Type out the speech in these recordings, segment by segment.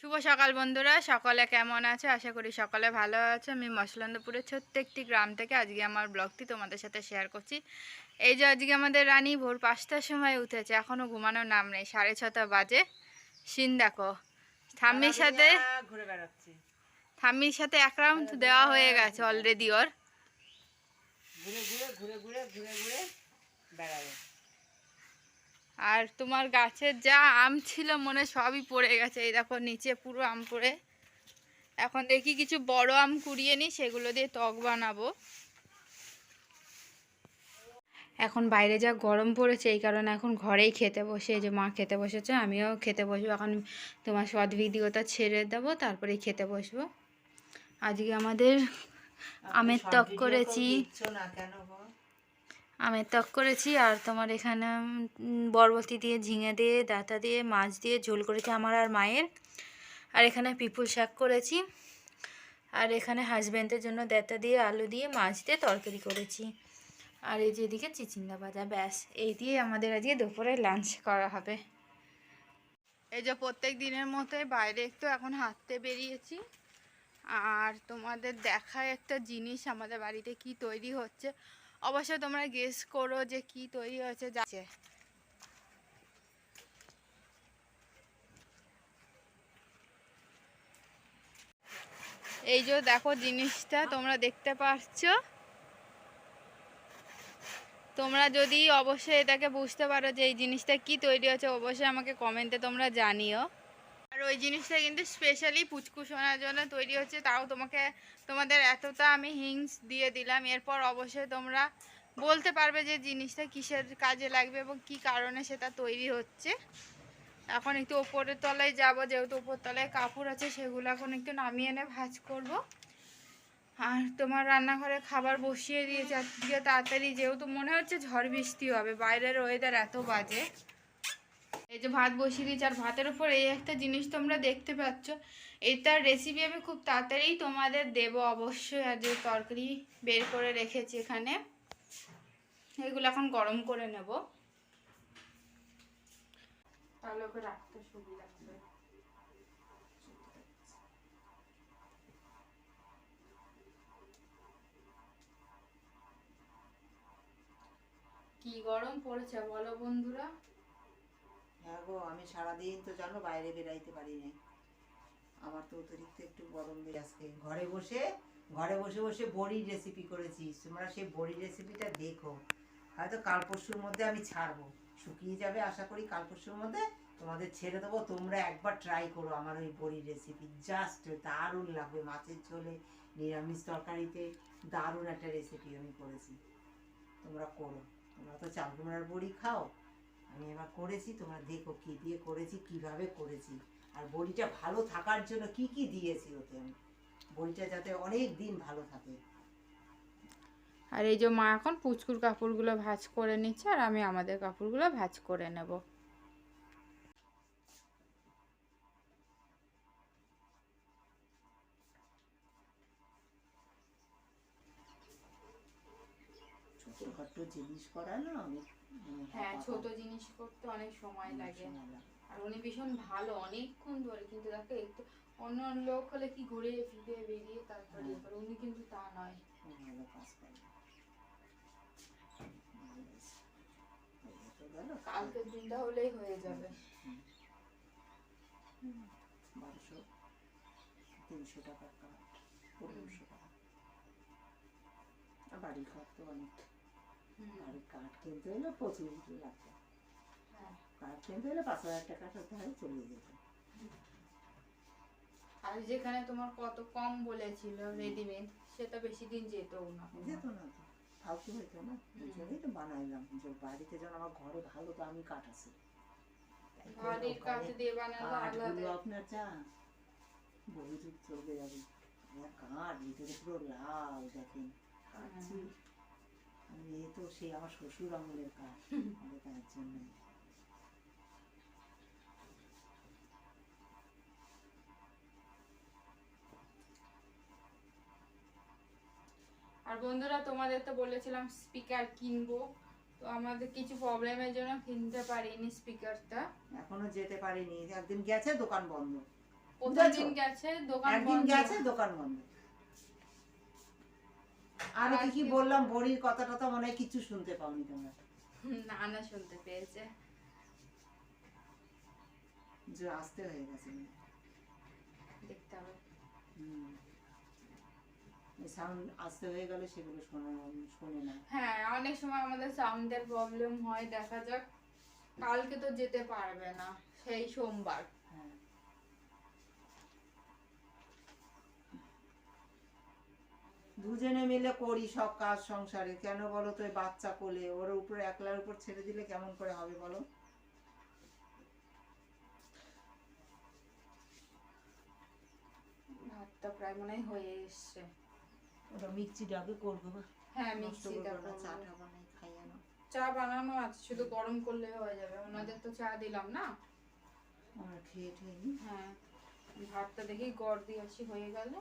শুভ সকাল বন্ধুরা সকলে কেমন আছে? আশা করি সকলে ভালো আছে। আমি মশলান্দপুরের ছোট্ট একটি গ্রাম থেকে আজকে আমার ব্লগটি তোমাদের সাথে শেয়ার করছি। এই যে আজকে আমাদের রানী ভোর পাঁচটার সময় উঠেছে এখনও ঘুমানোর নাম নেই সাড়ে ছটা বাজে। সিন দেখো ঠাম্মির সাথে ঘুরে বেড়াচ্ছে। ঠাম্মির সাথে এক রাউন্ড দেওয়া হয়ে গেছে অলরেডি ওর। ঘুরে ঘুরে ঘুরে ঘুরে ঘুরে ঘুরে বেড়াবে। আর তোমার গাছের যা আম ছিল মনে সবই পড়ে গেছে। এই দেখো নিচে পুরো আম পড়ে। এখন দেখি কিছু বড় আম কুড়িয়ে নিই সেগুলো দিয়ে টক বানাবো। এখন বাইরে যা গরম পড়েছে এই কারণে এখন ঘরেই খেতে বসে। যে মা খেতে বসেছে আমিও খেতে বসবো। এখন তোমার শর্ট ভিডিওটা ছেড়ে দেবো তারপরেই খেতে বসবো। আজকে আমাদের আমের সব টক করেছি। কেন? আমের ত্বক করেছি আর তোমার এখানে উম, বরবটি দিয়ে ঝিঙে দিয়ে ডাঁটা দিয়ে মাছ দিয়ে ঝোল করেছি আমার আর মায়ের। আর এখানে পিপুল শাক করেছি। আর এখানে হাজব্যান্ডের জন্য ডাঁটা দিয়ে আলু দিয়ে মাছ দিয়ে তরকারি করেছি। আর এই যে এদিকে ভাজা ব্যাস। এই দিয়ে আমাদের আজকে দুপুরে লাঞ্চ করা হবে। এই যে প্রত্যেক দিনের মতোই বাইরে একটু এখন হাঁটতে বেরিয়েছি। আর তোমাদের দেখায় একটা জিনিস আমাদের বাড়িতে কি তৈরি হচ্ছে। অবশ্যই তোমরা গেস করো যে কি তৈরি হয়েছে যাচ্ছে এই যে দেখো জিনিসটা, তোমরা দেখতে পাচ্ছ। তোমরা যদি অবশ্যই এটাকে বুঝতে পারো যে এই জিনিসটা কি তৈরি হচ্ছে অবশ্যই আমাকে কমেন্টে তোমরা জানিও। আর ওই জিনিসটা কিন্তু স্পেশালি পুচকু শোনার জন্য তৈরি হচ্ছে, তাও তোমাকে, তোমাদের এতটা আমি হিংস দিয়ে দিলাম। এরপর অবশ্যই তোমরা বলতে পারবে যে জিনিসটা কিসের কাজে লাগবে এবং কি কারণে সেটা তৈরি হচ্ছে। এখন একটু ওপরের তলায় যাব, যেহেতু ওপর তলায় কাপড় আছে, সেগুলো এখন একটু নামিয়ে এনে ভাজ করব। আর তোমার রান্নাঘরে খাবার বসিয়ে দিয়েছে, আজকে তাড়াতাড়ি যেহেতু মনে হচ্ছে ঝড় বৃষ্টি হবে, বাইরের ওয়েদার এত বাজে। এই যে ভাত বসিয়ে দিয়েছি, আর ভাতের উপর এই একটা জিনিস তোমরা দেখতে পাচ্ছ। এটার রেসিপি আমি খুব তাড়াতাড়ি তোমাদের দেব, অবশ্যই আর যে তরকারি বের করে রেখেছি এখানে। এগুলো এখন গরম করে নেব। তাহলে ওকে রাখতে সুবিধা কি গরম পড়েছে বলো বন্ধুরা। হ্যাঁ গো, আমি সারাদিন তো জানো বাইরে বেরাইতে পারি নাই। আমার তো অতিরিক্ত একটু গরম দিয়ে আজকে। ঘরে বসে ঘরে বসে বসে বড়ির রেসিপি করেছি। তোমরা সেই বড়ির রেসিপিটা দেখো। হয়তো কাল পরশুর মধ্যে আমি ছাড়বো। শুকিয়ে যাবে আশা করি কাল পরশুর মধ্যে তোমাদের ছেড়ে দেবো। তোমরা একবার ট্রাই করো আমার ওই বড়ির রেসিপি জাস্ট দারুণ লাগবে মাছের ঝোলে, নিরামিষ তরকারিতে দারুণ একটা রেসিপি আমি করেছি। তোমরা করো। তোমরা তো চাল বড়ি খাও। আমি এবার করেছি তোমরা দেখো কি দিয়ে করেছি কীভাবে করেছি। আর বড়িটা ভালো থাকার জন্য কি কি দিয়েছি ওতে? আমি বড়িটা যাতে অনেক দিন ভালো থাকে। আর এই যে মা এখন পুচকুর কাপড়গুলো ভাঁজ করে নিচ্ছে আর আমি আমাদের কাপড়গুলো ভাঁজ করে নেব। ছোটখাটো জিনিস করা না অনেক হ্যাঁ ছোট জিনিস করতে অনেক সময় লাগে। আর উনি ভীষণ ভালো অনেকক্ষণ ধরে কিন্তু দেখো একটু অন্য লোক হলে কি ঘুরে ফিরে বেরিয়ে তারপরে। উনি কিন্তু তা নয়। ভালো কাজ করে। কালকের দিনটা হলেই হয়ে যাবে। বারোশো তিনশো টাকার কাঠ পনেরোশো টাকা। বাড়ির কাঠ তো অনেক। বাড়ির কাঠ কিনতে হলে হ্যাঁ। কাঠ কিনতে হলে পাঁচ হাজার টাকা সপ্তাহে হয় চলে যেত আর যেখানে তোমার কত কম বলেছিল রেডিমেড সেটা বেশি দিন যেত না যেত না তো। ফালতু হইতো না। জন্যই তো বানাইলাম। যে বাড়িতে যেন আমার ঘরে ভালো তো আমি কাঠ আছে। তাই করে বাড়ির কাঠ দিয়ে বানালে আলাদা। আপনার চা বহুযুগ চলবে যাবে। কাঠ ভিতরে পুরো লাল দেখেন। কাটছি এ তো সেই আমার শ্বশুর আমলের তার জন্য আর বন্ধুরা তোমাদের তো বলেছিলাম স্পিকার কিনবো তো আমাদের কিছু প্রবলেমের জন্য কিনতে পারিনি স্পিকারটা এখনও যেতে পারিনি একদিন গেছে দোকান বন্ধ। প্রথম দিন গেছে দোকান একদিন গেছে দোকান বন্ধ। আমি কি কি? বললাম বড়ির কথা টথা মনে হয় কিছু শুনতে পাওনি তোমরা। না না শুনতে পেয়েছে। যে আসতে হয়ে গেছে দেখতে হবে। সাউন্ড আসতে হয়ে গেলে সেগুলো শোনা শোনে না। হ্যাঁ অনেক সময় আমাদের সাউন্ডের প্রবলেম হয় দেখা যাক। কালকে তো যেতে পারবে না সেই সোমবার। হ্যাঁ। দুজনে মিলে করি সব কাজ সংসারে। কেন বলো তো বাচ্চা কোলে? ওর উপর একলার উপর ছেড়ে দিলে কেমন করে হবে বলো? ভাতটা প্রায় মনে হয় হয়ে এসছে। ওটা মিক্সি ডাবে করব বা হ্যাঁ করব না করব। চাটা বানাই খাইয়ে নাও চা বানানো আছে শুধু গরম করলে হয়ে যাবে। ওনাদের তো চা দিলাম না? আমরা খেয়ে ঠেয়ে হ্যাঁ। ভাতটা দেখি গড় দিয়ে আসি হয়ে গেল।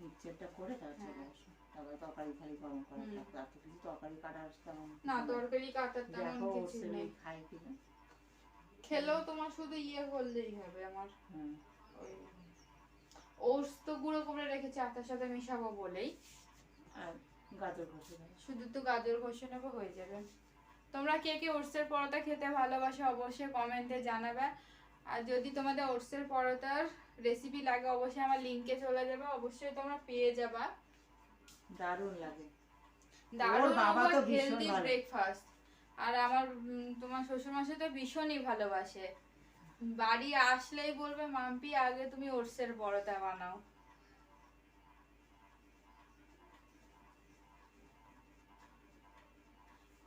মিক্সচারটা করে তারপর হ্যাঁ। তারপরে তরকারি খালি গরম করা। থাকবে আর কিছু তরকারি কাটা তেমন না তরকারি কাটার তেমন কিছু নেই। খায় কিনা। খেলেও তোমার শুধু ইয়ে করলেই হবে আমার। ওটস তো গুঁড়ো করে রেখেছি আটার সাথে মেশাবো বলেই। আর গাজর ঘষে শুধু তো গাজর ঘষে নেব হয়ে যাবে। তোমরা কে কে ওটসের পরোটা খেতে ভালোবাসো অবশ্যই কমেন্টে জানাবে। আর যদি তোমাদের ওটসের পরোটার রেসিপি লাগে অবশ্যই আমার লিঙ্কে চলে যাবে অবশ্যই তোমরা পেয়ে যাবা। দারুণ লাগে। দারুণ বাবা তো হেলদি। ব্রেকফাস্ট আর আমার তোমার শ্বশুর মশাই তো ভীষণই ভালোবাসে। বাড়ি আসলেই বলবে মাম্পি আগে তুমি ওটসের পরোটা বানাও।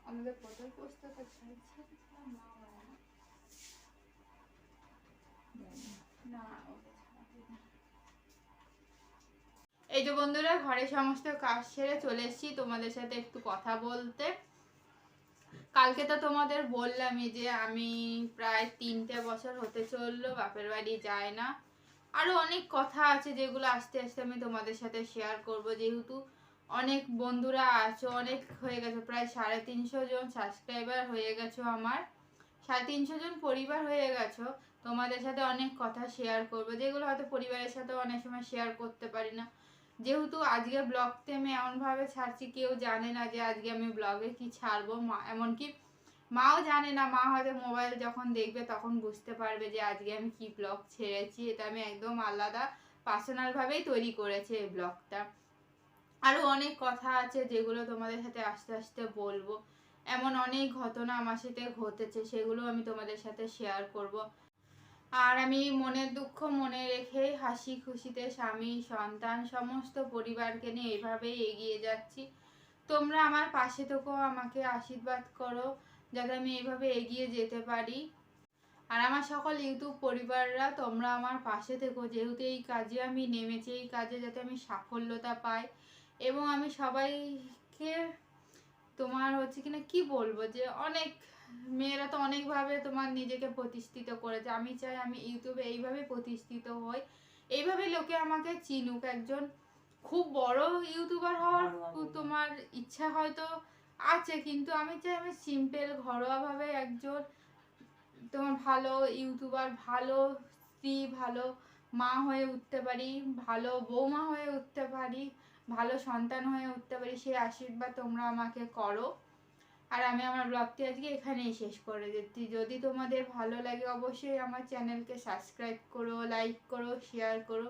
আমাদের পটল ছাড়ছে না না। এই যে বন্ধুরা, ঘরে সমস্ত কাজ সেরে চলে এসেছি। তোমাদের সাথে একটু কথা বলতে। কালকে তো তোমাদের বললামই যে আমি প্রায় তিনটে বছর হতে চলল, বাপের বাড়ি যায় না। আরও অনেক কথা আছে যেগুলো আস্তে আস্তে আমি তোমাদের সাথে শেয়ার করব। যেহেতু অনেক বন্ধুরা আছো, অনেক হয়ে গেছে, প্রায় সাড়ে তিনশো জন সাবস্ক্রাইবার হয়ে গেছো আমার। সাড়ে তিনশো জন পরিবার হয়ে গেছো, তোমাদের সাথে অনেক কথা শেয়ার করব। যেগুলো হয়তো পরিবারের সাথে অনেক সময় শেয়ার করতে পারি না। যেহেতু আজকে ব্লগতে আমি এমনভাবে ছাড়ছি, কেউ জানে না যে আজকে আমি ব্লগে কি ছাড়বো। মা, এমনকি মাও জানে না, মা হয়তো মোবাইল যখন দেখবে তখন বুঝতে পারবে যে আজকে আমি কি ব্লগ ছেড়েছি। এটা আমি একদম আলাদা পার্সোনালভাবেই তৈরি করেছি এই ব্লগটা আরও অনেক কথা আছে যেগুলো তোমাদের সাথে আস্তে আস্তে বলব। এমন অনেক ঘটনা আমার সাথে ঘটেছে, সেগুলো আমি তোমাদের সাথে শেয়ার করব। আর আমি মনের দুঃখ মনে রেখে হাসি খুশিতে স্বামী, সন্তান, সমস্ত পরিবারকে নিয়ে এইভাবেই এগিয়ে যাচ্ছি। তোমরা আমার পাশে থেকো, আমাকে আশীর্বাদ করো, যাতে আমি এইভাবে এগিয়ে যেতে পারি। আর আমার সকল ইউটিউব পরিবাররা, তোমরা আমার পাশে থেকো। যেহেতু এই কাজে আমি নেমেছি, এই কাজে যাতে আমি সাফল্যতা পাই। এবং আমি সবাইকে তোমার হচ্ছে কিনা কি বলব যে অনেক মেয়েরা তো অনেকভাবে তোমার নিজেকে প্রতিষ্ঠিত করেছে। আমি চাই আমি ইউটিউবে এইভাবে প্রতিষ্ঠিত হই। এইভাবে লোকে আমাকে চিনুক একজন। খুব বড় ইউটিউবার হওয়ার তোমার ইচ্ছা হয়তো আছে কিন্তু আমি চাই আমি সিম্পল ঘরোয়াভাবে একজন তোমার ভালো ইউটিউবার ভালো স্ত্রী ভালো মা হয়ে উঠতে পারি ভালো বৌমা হয়ে উঠতে পারি ভালো সন্তান হয়ে উঠতে পারি সেই আশীর্বাদ তোমরা আমাকে করো। আর আমি আমার ব্লগটি আজকে এখানেই শেষ করে দিচ্ছি। যদি তোমাদের ভালো লাগে অবশ্যই আমার চ্যানেলকে সাবস্ক্রাইব করো লাইক করো শেয়ার করো।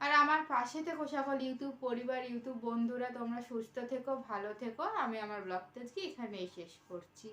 আর আমার পাশে থেকো সকল ইউটিউব পরিবার, ইউটিউব বন্ধুরা, তোমরা সুস্থ থেকো, ভালো থেকো। আমি আমার ব্লগটা আজকে এখানেই শেষ করছি।